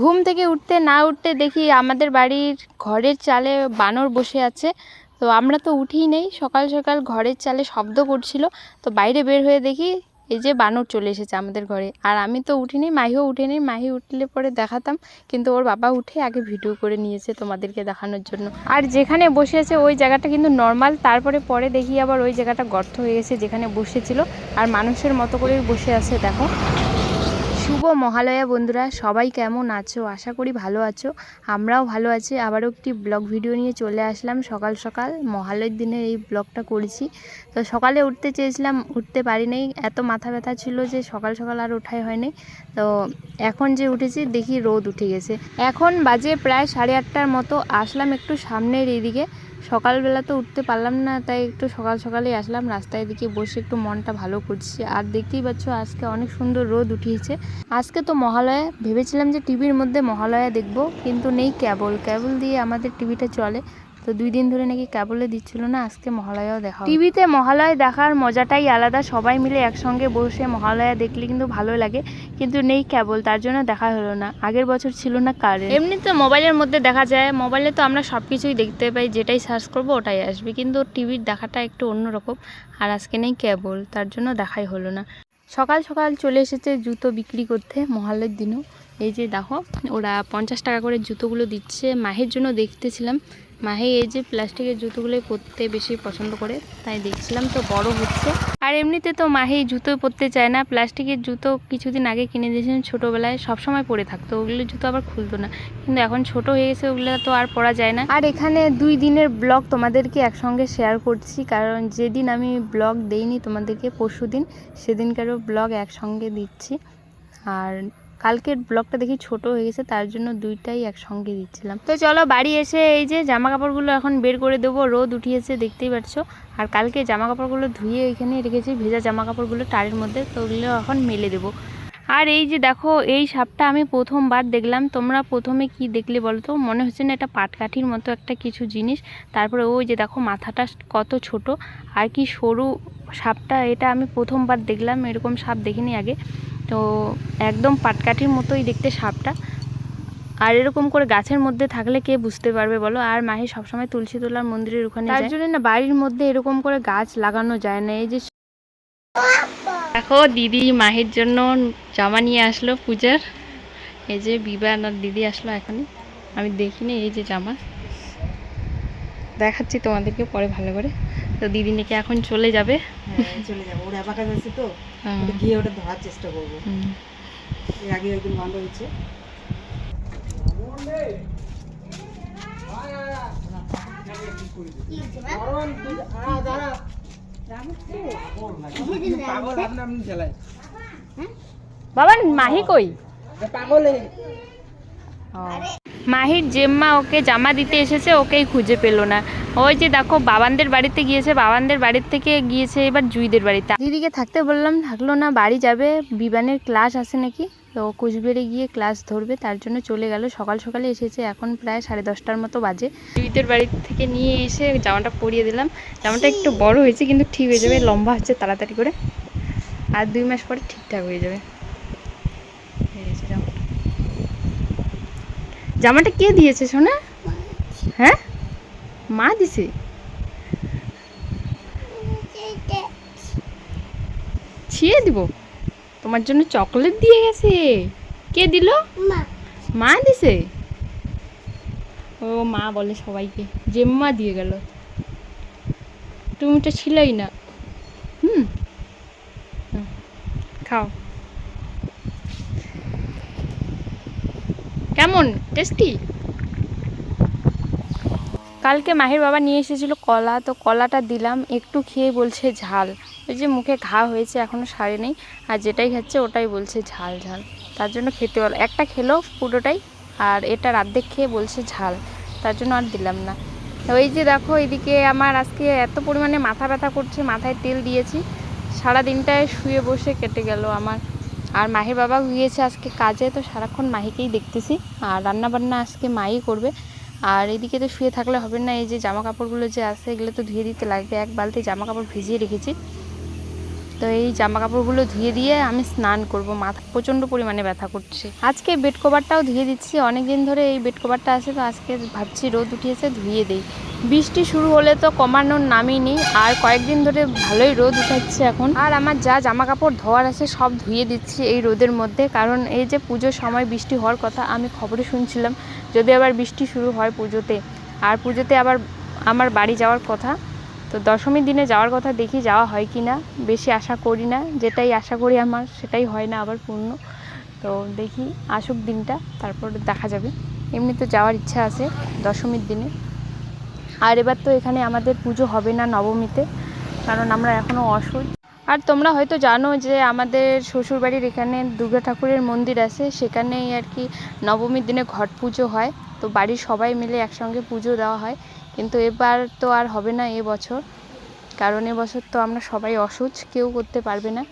ঘুম থেকে উঠতে না উঠতে দেখি আমাদের বাড়ির ঘরের চালে বানর বসে আছে। তো আমরা তো উঠিই নেই, সকাল সকাল ঘরের চালে শব্দ করছিল। তো বাইরে বের হয়ে দেখি এই যে বানর চলে এসেছে আমাদের ঘরে। আর আমি তো উঠিনি, মাহিও উঠেনি, মাহি উঠলে পরে দেখাতাম। কিন্তু ওর বাবা উঠে আগে ভিডিও করে নিয়েছে তোমাদেরকে দেখানোর জন্য। আর যেখানে বসে আছে ওই জায়গাটা কিন্তু নর্মাল তারপরে পরে দেখি আবার ওই জায়গাটা গর্ত হয়ে গেছে যেখানে বসেছিল। আর মানুষের মতো করেই বসে আছে, দেখো। শুভ মহালয়া বন্ধুরা, সবাই কেমন আছো? আশা করি ভালো আছো। আমরাও ভালো আছি। আবারও একটি ব্লগ ভিডিও নিয়ে চলে আসলাম সকাল সকাল। মহালয়ের দিনে এই ব্লগটা করেছি। তো সকালে উঠতে চেয়েছিলাম, উঠতে পারি নাই এত মাথা ব্যথা ছিল যে সকাল সকাল আর ওঠাই হয়নি। তো এখন যে উঠেছি, দেখি রোদ উঠে গেছে। এখন বাজে প্রায় সাড়ে আটটার মতো। আসলাম একটু সামনের এইদিকে সকালবেলা তো উঠতে পারলাম না, তাই একটু সকাল সকালেই আসলাম। রাস্তায় দিকে বসে একটু মনটা ভালো করছি। আর দেখতেই পাচ্ছ, আজকে অনেক সুন্দর রোদ উঠিয়েছে। আজকে তো মহালয়া, ভেবেছিলাম যে টিভির মধ্যে মহালয়া দেখব, কিন্তু নেই ক্যাবল। ক্যাবল দিয়ে আমাদের টিভিটা চলে। তো দুই দিন ধরে নাকি ক্যাবলে দিচ্ছিল না আজকে মহালয়াও দেখা টিভিতে মহালয়া দেখার মজাটাই আলাদা সবাই মিলে একসঙ্গে বসে মহালয়া দেখলে কিন্তু ভালো লাগে কিন্তু নেই কেবল তার জন্য দেখা হলো না। আগের বছর ছিল না কারেন্ট এমনিতে মোবাইলের মধ্যে দেখা যায় মোবাইলে তো আমরা সব কিছুই দেখতে পাই যেটাই সার্চ করব ওটাই আসবে কিন্তু টিভির দেখাটা একটু অন্যরকম আর আজকে নেই কেবল তার জন্য দেখাই হলো না। সকাল সকাল চলে এসেছে জুতো বিক্রি করতে মহালয়ের দিনও এই যে দেখো ওরা পঞ্চাশ টাকা করে জুতোগুলো দিচ্ছে মাহের জন্য দেখতেছিলাম মাহে এই যে প্লাস্টিকের জুতোগুলোই পরতে বেশি পছন্দ করে, তাই দেখছিলাম তো বড় হচ্ছে। আর এমনিতে তো মাহে জুতো পরতে চায় না, প্লাস্টিকের জুতো কিছুদিন আগে কিনে দিয়েছিলেন ছোটোবেলায়, সবসময় পরে থাকতো, ওগুলো জুতো আবার খুলতো না। কিন্তু এখন ছোট হয়ে গেছে, ওগুলো তো আর পরা যায় না। আর এখানে দুই দিনের ব্লগ তোমাদেরকে একসঙ্গে শেয়ার করছি, কারণ যেদিন আমি ব্লগ দেইনি তোমাদেরকে পরশু দিন সেদিনকারও ব্লগ একসঙ্গে দিচ্ছি। আর কালকের ব্লগটা দেখি ছোট হয়ে গেছে, তার জন্য দুইটাই একসঙ্গে দিচ্ছিলাম। তো চলো বাড়ি এসে এই যে জামা কাপড়গুলো এখন বের করে দেবো, রোদ উঠিয়েছে, দেখতেই পাচ্ছ। আর কালকে জামা কাপড়গুলো ধুয়ে এখানে রেখেছি, ভেজা জামা কাপড়গুলো টারের মধ্যে, তো ওগুলো এখন মেলে দেবো। আর এই যে দেখো, এই সাপটা আমি প্রথমবার দেখলাম, তোমরা প্রথমে কি দেখলে বলো তো? মনে হচ্ছে না এটা পাটকাঠির মতো একটা কিছু জিনিস। তারপরে ওই যে দেখো, মাথাটা কত ছোট, আর কি সরু সাপটা, এটা আমি প্রথমবার দেখলাম, এরকম সাপ দেখিনি আগে। তো একদম পাটকাঠির মতোই দেখতে সাপটা। আর এরকম করে গাছের মধ্যে থাকলে কে বুঝতে পারবে বলো? আর মাহি সবসময় তুলসী তোলার মন্দিরের ওখানে তার জন্য না বাড়ির মধ্যে এরকম করে গাছ লাগানো যায় না। এই যে দেখো দিদি মাহির জন্য জামা নিয়ে আসলো পূজার। এই যে আর দিদি আসলো এখনই। আমি দেখিনি এই যে জামা। দেখাচ্ছি তোমাদেরকে পরে ভালো করে। তো দিদি নাকি এখন চলে যাবে। হ্যাঁ, চলে যাব। ওর অ্যাবাকাস আছে তো হ্যাঁ। গিয়ে ওটা ধরার চেষ্টা করব। এর আগে একদিন বন্ধ হয়েছে। বাবা মাহি কই? পাগল। মাহির জেম্মা ওকে জামা দিতে এসেছে ওকেই খুঁজে পেল না। ওই যে দেখো বাবানদের বাড়িতে গিয়েছে বাবানদের বাড়ির থেকে গিয়েছে এবার জুইদের বাড়িতে। দিদিকে থাকতে বললাম থাকল না বাড়ি যাবে বিবানের ক্লাস আছে নাকি? তো কুচবিহারে গিয়ে ক্লাস ধরবে তার জন্য চলে গেল। সকাল সকালে এসেছে এখন প্রায় সাড়ে দশটার মতো বাজে। জুইদের বাড়ি থেকে নিয়ে এসে জামাটা পরিয়ে দিলাম। জামাটা একটু বড় হয়েছে কিন্তু ঠিক হয়ে যাবে লম্বা হচ্ছে তাড়াতাড়ি করে। আর দুই মাস পরে ঠিকঠাক হয়ে যাবে এই যে জামাটা। জামাটা কে দিয়েছে সোনা? হ্যাঁ? মা দিছে? ছিঁড়ে দিব। তোমার জন্য চকলেট দিয়ে গেছে। কে দিল? মা। দিছে? ও মা বলে সবাইকে। জেম্মা দিয়ে গেল। তুমি তো ছিলাই না। হুম। হুম, খাও। কেমন? টেস্টি কালকে মাহির বাবা নিয়ে এসেছিল কলা, তো কলাটা দিলাম, একটু খেয়ে বলছে ঝাল। ওই যে মুখে ঘা হয়েছে এখনও সারে নেই, আর যেটাই খাচ্ছে ওটাই বলছে ঝাল ঝাল। তার জন্য খেতে পারল একটা খেলো পুরোটাই, আর এটা অর্ধেক খেয়ে বলছে ঝাল। তার জন্য আর দিলাম না। ওই যে দেখো, এদিকে আমার আজকে এত পরিমাণে মাথা ব্যথা করছে, মাথায় তেল দিয়েছি। সারা দিনটায় শুয়ে বসে কেটে গেল আমার। আর মাহির বাবা গিয়েছে আজকে কাজে, তো সারাক্ষণ মাহিকেই দেখতেছি। আর রান্না বান্না আজকে মাই করবে। আর এদিকে তো শুয়ে থাকলে হবে না, এই যে জামা কাপড়গুলো যে আছে এগুলো তো ধুয়ে দিতে লাগবে এক বালতি জামা কাপড় ভিজিয়ে রেখেছি। তো এই জামা কাপড়গুলো ধুয়ে দিয়ে আমি স্নান করব। মাথা প্রচণ্ড পরিমাণে ব্যথা করছে। আজকে বেড কভারটাও ধুয়ে দিচ্ছি। অনেক দিন ধরে এই বেড কভারটা আছে, তো আজকে ভাবছি রোদ উঠিয়েছে, ধুয়ে দেই। বৃষ্টি শুরু হলে তো কমানোর নামই নেই। আর কয়েকদিন ধরে ভালোই রোদ উঠাচ্ছে এখন। আর আমার যা জামা কাপড় ধোয়ার আছে, সব ধুয়ে দিচ্ছি এই রোদের মধ্যে। কারণ এই যে পুজোর সময় বৃষ্টি হওয়ার কথা আমি খবরে শুনছিলাম, যদি আবার বৃষ্টি শুরু হয় পুজোতে। আর পুজোতে আবার আমার বাড়ি যাওয়ার কথা। তো দশমীর দিনে যাওয়ার কথা দেখি যাওয়া হয় কি না, বেশি আশা করি না, যেটাই আশা করি আমার সেটাই হয় না আবার পূর্ণ। তো দেখি আসুক দিনটা, তারপর দেখা যাবে। এমনি তো যাওয়ার ইচ্ছা আছে দশমীর দিনে। আর এবার তো এখানে আমাদের পুজো হবে না নবমীতে, কারণ আমরা এখনও অসুখ আর তোমরা হয়তো জানো যে আমাদের শ্বশুরবাড়ির এখানে দুর্গা ঠাকুরের মন্দির আছে, সেখানেই আর কি নবমীর দিনে ঘট পুজো হয়। তো বাড়ির সবাই মিলে একসঙ্গে পুজো দেওয়া হয়। কিন্তু এবার তো আর হবে না এ বছর। কারণ এবছর তো আমরা সবাই অসুচ, কেউ করতে পারবে না।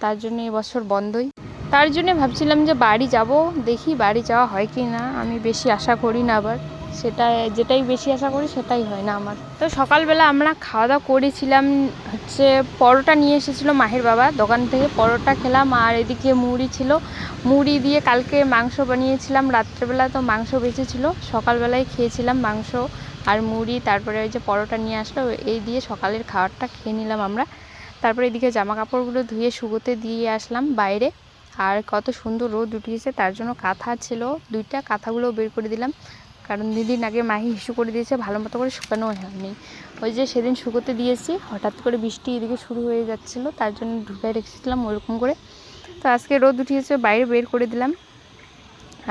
তার জন্য এবছর বন্ধই। তার জন্য ভাবছিলাম যে বাড়ি যাব, দেখি বাড়ি যাওয়া হয় কি না। আমি বেশি আশা করি না আবার। সেটা যেটাই বেশি আশা করি সেটাই হয় না আমার। তো সকালবেলা আমরা খাওয়া দাওয়া করেছিলাম, হচ্ছে পরোটা নিয়ে এসেছিল মাহের বাবা। দোকান থেকে পরোটা খেলাম আর এদিকে মুড়ি ছিল। মুড়ি দিয়ে কালকে মাংস বানিয়েছিলাম। রাত্রেবেলা তো মাংস বেঁচেছিল সকালবেলায় খেয়েছিলাম মাংস আর মুড়ি। তারপরে ওই যে পরোটা নিয়ে আসলো, এই দিয়ে সকালের খাবারটা খেয়ে নিলাম আমরা। তারপরে এদিকে জামা কাপড়গুলো ধুয়ে শুগোতে দিয়ে আসলাম বাইরে। আর কত সুন্দর রোদ উঠিয়েছে, তার জন্য কাঁথা ছিল। দুইটা কাঁথাগুলো বের করে দিলাম। কারণ দিদিন আগে মাহি হিসু করে দিয়েছে, ভালো মতো করে শুকানো হয়নি। ওই যে সেদিন শুকোতে দিয়েছি, হঠাৎ করে বৃষ্টি এদিকে শুরু হয়ে যাচ্ছিল, তার জন্য ঢুকাই রেখেছিলাম ওরকম করে। তো আজকে রোদ উঠিয়েছে, বাইরে বের করে দিলাম।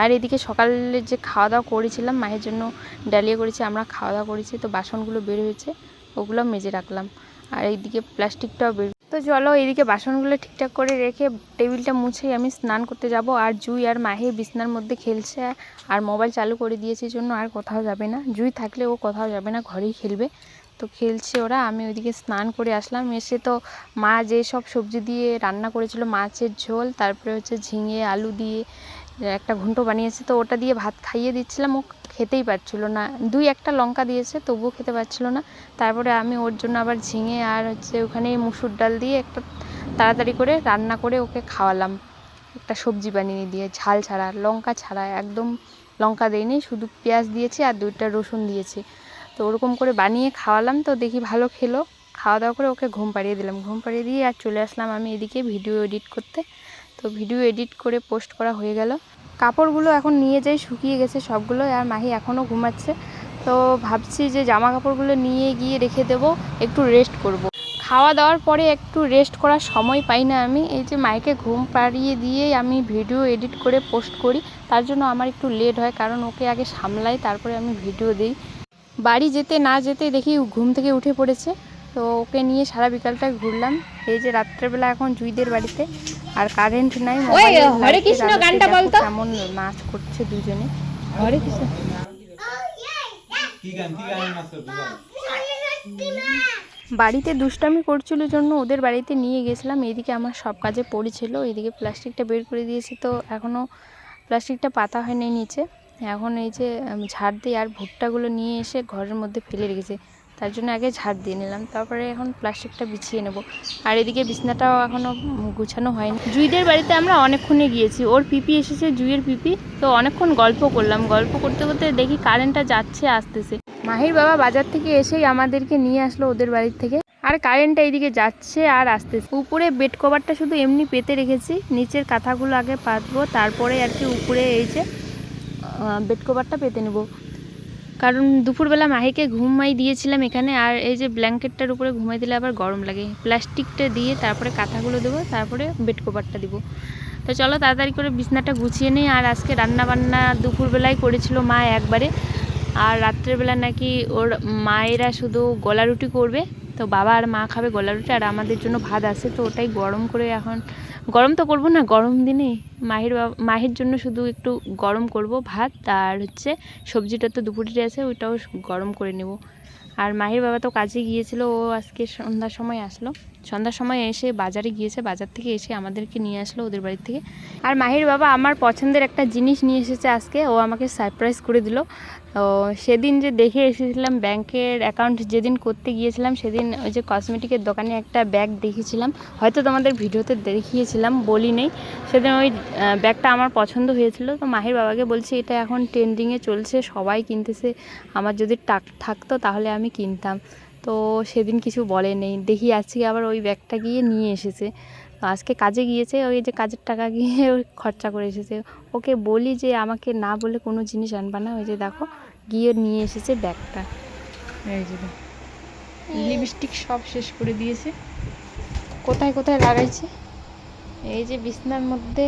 আর এদিকে সকালে যে খাওয়া দাওয়া করেছিলাম মায়ের জন্য ডালিয়া করেছি, আমরা খাওয়া দাওয়া করেছি, তো বাসনগুলো বের হয়েছে, ওগুলো মেজে রাখলাম। আর এইদিকে প্লাস্টিকটাও বের তো চলো এইদিকে বাসনগুলো ঠিকঠাক করে রেখে টেবিলটা মুছেই আমি স্নান করতে যাব। আর জুই আর মাহে বিছনার মধ্যে খেলছে আর মোবাইল চালু করে দিয়েছে জন্য আর কোথাও যাবে না। জুই থাকলে ও কোথাও যাবে না, ঘরেই খেলবে। তো খেলছে ওরা, আমি ওইদিকে স্নান করে আসলাম। এসে তো মা যে সব সবজি দিয়ে রান্না করেছিল, মাছের ঝোল, তারপরে হচ্ছে ঝিঙে, আলু দিয়ে একটা ঘন্ট বানিয়েছে, তো ওটা দিয়ে ভাত খাইয়ে দিচ্ছিলাম। ও খেতেই পারছিল না। দুই একটা লঙ্কা দিয়েছে, তবুও খেতে পারছিল না। তারপরে আমি ওর জন্য আবার ঝিঙে আর হচ্ছে ওখানে মুসুর ডাল দিয়ে একটা তাড়াতাড়ি করে রান্না করে ওকে খাওয়ালাম। একটা সবজি বানিয়ে দিয়ে, ঝাল ছাড়া, লঙ্কা ছাড়া, একদম লঙ্কা দেয়নি শুধু পেঁয়াজ দিয়েছি আর দুইটা রসুন দিয়েছি। তো ওরকম করে বানিয়ে খাওয়ালাম তো দেখি ভালো খেলো। খাওয়া দাওয়া করে ওকে ঘুম পাড়িয়ে দিলাম। ঘুম পাড়িয়ে দিয়ে আর চলে আসলাম আমি এদিকে ভিডিও এডিট করতে। তো ভিডিও এডিট করে পোস্ট করা হয়ে গেল। কাপড়গুলো এখন নিয়ে যাই, শুকিয়ে গেছে সবগুলো আর মাহি এখনও ঘুমাচ্ছে। তো ভাবছি যে জামা কাপড়গুলো নিয়ে গিয়ে রেখে দেব, একটু রেস্ট করব। খাওয়া দাওয়ার পরে একটু রেস্ট করার সময় পাই না আমি, এই যে মাইকে ঘুম পাড়িয়ে দিয়েই আমি ভিডিও এডিট করে পোস্ট করি, তার জন্য আমার একটু লেট হয়, কারণ ওকে আগে সামলাই, তারপরে আমি ভিডিও দিই। বাড়ি যেতে না যেতে দেখি ঘুম থেকে উঠে পড়েছে। তো ওকে নিয়ে সারা বিকালটা ঘুরলাম। এই যে রাত্রেবেলা এখন জুইদের বাড়িতে আর কারেন্ট নাই হরে কৃষ্ণ গানটা বলতো। কেমন নাচ করছে দুজনে। হরে কৃষ্ণ। কি গান কি গান নাচ করবি বল? বাড়িতে দুষ্টামি করছিল জন্য ওদের বাড়িতে নিয়ে গেছিলাম এদিকে আমার সব কাজে পড়েছিল এদিকে প্লাস্টিকটা বের করে দিয়েছি তো এখনও প্লাস্টিকটা পাতা হয়নি নিচে। এখন এই যে ঝাড় দিয়ে আর ভুট্টাগুলো নিয়ে এসে ঘরের মধ্যে ফেলে রেখেছে। তার জন্য আগে ঝাড় দিয়ে নিলাম, তারপরে এখন প্লাস্টিকটা বিছিয়ে নেব। আর এদিকে বিছনাটাও এখনও গুছানো হয়নি। জুইদের বাড়িতে আমরা অনেকক্ষণে গিয়েছি, ওর পিপি এসেছে, জুইয়ের পিপি। তো অনেকক্ষণ গল্প করলাম, গল্প করতে করতে দেখি কারেন্টটা যাচ্ছে, আসতেছে। মাহির বাবা বাজার থেকে এসেই আমাদেরকে নিয়ে আসলো ওদের বাড়ির থেকে। আর কারেন্টটা এইদিকে যাচ্ছে আর আসতেছে। উপরে বেড কভারটা শুধু এমনি পেতে রেখেছি, নিচের কাঁথাগুলো আগে পাতবো, তারপরে আর কি উপরে এই যে বেড কভারটা পেতে নেব। কারণ দুপুরবেলা মাহিকে ঘুমাই দিয়েছিলাম এখানে, আর এই যে ব্ল্যাঙ্কেটটার উপরে ঘুমাই দিলে আবার গরম লাগে। প্লাস্টিকটা দিয়ে তারপরে কাঁথাগুলো দেবো, তারপরে বেড কভারটা দিব। তো চলো তাড়াতাড়ি করে বিছনাটা গুছিয়ে নিই, আর আজকে রান্না বান্না দুপুরবেলায় করেছিল মা একবারে। আর রাত্রেবেলা নাকি ওর মায়েরা শুধু গলা রুটি করবে, তো বাবা আর মা খাবে গলা রুটি, আর আমাদের জন্য ভাত আছে, তো ওটাই গরম করে এখন। গরম তো করব না, গরম দিনে মাহির বাবা, মাহির জন্য শুধু একটু গরম করব ভাত, আর হচ্ছে সবজিটা তো দুপুরে আছে, ওইটাও গরম করে নেব। আর মাহির বাবা তো কাজে গিয়েছিল, ও আজকে সন্ধ্যার সময় আসলো। সন্ধ্যার সময় এসে বাজারে গিয়েছে, বাজার থেকে এসে আমাদেরকে নিয়ে আসলো ওদের বাড়ি থেকে। আর মাহির বাবা আমার পছন্দের একটা জিনিস নিয়ে এসেছে আজকে, ও আমাকে সারপ্রাইজ করে দিল। তো সেদিন যে দেখে এসেছিলাম ব্যাংকের অ্যাকাউন্ট যেদিন করতে গিয়েছিলাম, সেদিন ওই যে কসমেটিকের দোকানে একটা ব্যাগ দেখেছিলাম। হয়তো তোমাদের ভিডিওতে দেখিয়েছিলাম বলি নেই সেদিন ওই ব্যাগটা আমার পছন্দ হয়েছিল। তো মাহির বাবাকে বলছি, এটা এখন ট্রেন্ডিংয়ে চলছে, সবাই কিনতেছে। আমার যদি টাক, থাকতো তাহলে আমি কিনতাম। তো সেদিন কিছু বলে নেই। দেখি আজকে আবার ওই ব্যাগটা গিয়ে নিয়ে এসেছে। তো আজকে কাজে গিয়েছে, ওই যে কাজের টাকা গিয়ে খরচা করে এসেছে। ওকে বলি যে, আমাকে না বলে কোনো জিনিস আনবা না। ওই যে দেখো, গিয়ে নিয়ে এসেছে ব্যাগটা। এই যে লিপস্টিক সব শেষ করে দিয়েছে। কোথায় কোথায় লাগাইছে? এই যে বিছনার মধ্যে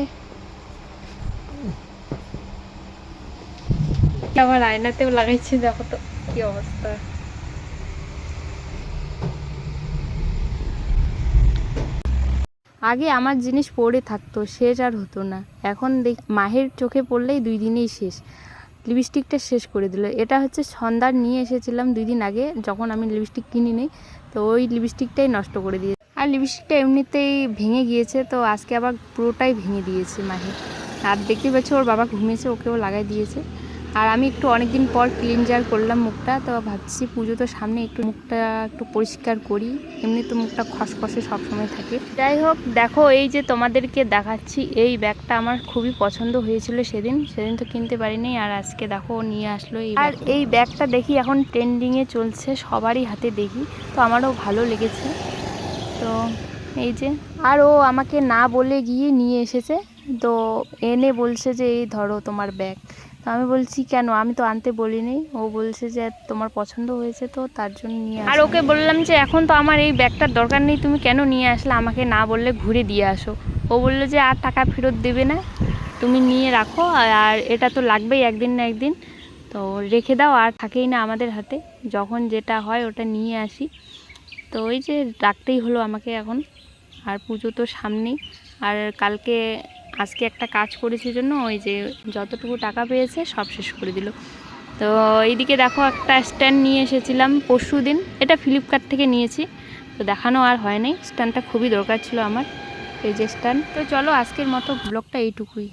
আয়নাতেও লাগাইছে, দেখো তো কি অবস্থা। আগে আমার জিনিস পড়ে থাকতো শেষ আর হতো না। এখন দেখ, মাহের চোখে পড়লেই দুই দিনেই শেষ। লিপস্টিকটা শেষ করে দিল। এটা হচ্ছে সন্ধ্যার নিয়ে এসেছিলাম দুই দিন আগে, যখন আমি লিপস্টিক কিনি নি, তো ওই লিপস্টিকটাই নষ্ট করে দিয়েছে আর লিপস্টিকটা এমনিতেই ভেঙে গিয়েছে, তো আজকে আবার পুরোটাই ভেঙে দিয়েছে মাহি। আর দেখতে পাচ্ছ, ওর বাবা ঘুমিয়েছে, ওকেও লাগাই দিয়েছে। আর আমি একটু অনেকদিন পর ক্লিনজার করলাম মুখটা তো ভাবছি পুজো তো সামনে একটু মুখটা একটু পরিষ্কার করি। এমনি তো মুখটা খসখসে সবসময় থাকে। যাই হোক দেখো এই যে তোমাদেরকে দেখাচ্ছি এই ব্যাগটা আমার খুবই পছন্দ হয়েছিল সেদিন। সেদিন তো কিনতে পারিনি আর আজকে দেখো নিয়ে আসলো এই আর এই ব্যাগটা দেখি এখন ট্রেন্ডিংয়ে চলছে সবারই হাতে দেখি। তো আমারও ভালো লেগেছে। তো এই যে আর ও আমাকে না বলে গিয়ে নিয়ে এসেছে। তো এনে বলছে যে এই ধরো তোমার ব্যাগ। আমি বলছি কেন? আমি তো আনতে বলিনি। ও বলছে যে তোমার পছন্দ হয়েছে তো তার জন্য নিয়ে আর ওকে বললাম যে এখন তো আমার এই ব্যাগটার দরকার নেই তুমি কেন নিয়ে আসলে? আমাকে না বললে ঘুরে দিয়ে আসো। ও বলল যে আর টাকা ফেরত দেবে না তুমি নিয়ে রাখো। আর এটা তো লাগবেই একদিন না একদিন। তো রেখে দাও আর থাকেই না আমাদের হাতে। যখন যেটা হয় ওটা নিয়ে আসি। তো ওই যে রাখতেই হলো আমাকে এখন। আর পুজো তো সামনেই। আর কালকে আজকে একটা কাজ করেছি জন্য ওই যে যতটুকু টাকা পেয়েছে সব শেষ করে দিল। তো এইদিকে দেখো একটা স্ট্যান্ড নিয়ে এসেছিলাম পরশু দিন। এটা ফ্লিপকার্ট থেকে নিয়েছি, তো দেখানো আর হয় নাই। স্ট্যান্ডটা খুবই দরকার ছিল আমার, এই যে স্ট্যান্ড। তো চলো আজকের মতো ব্লগটা এইটুকুই।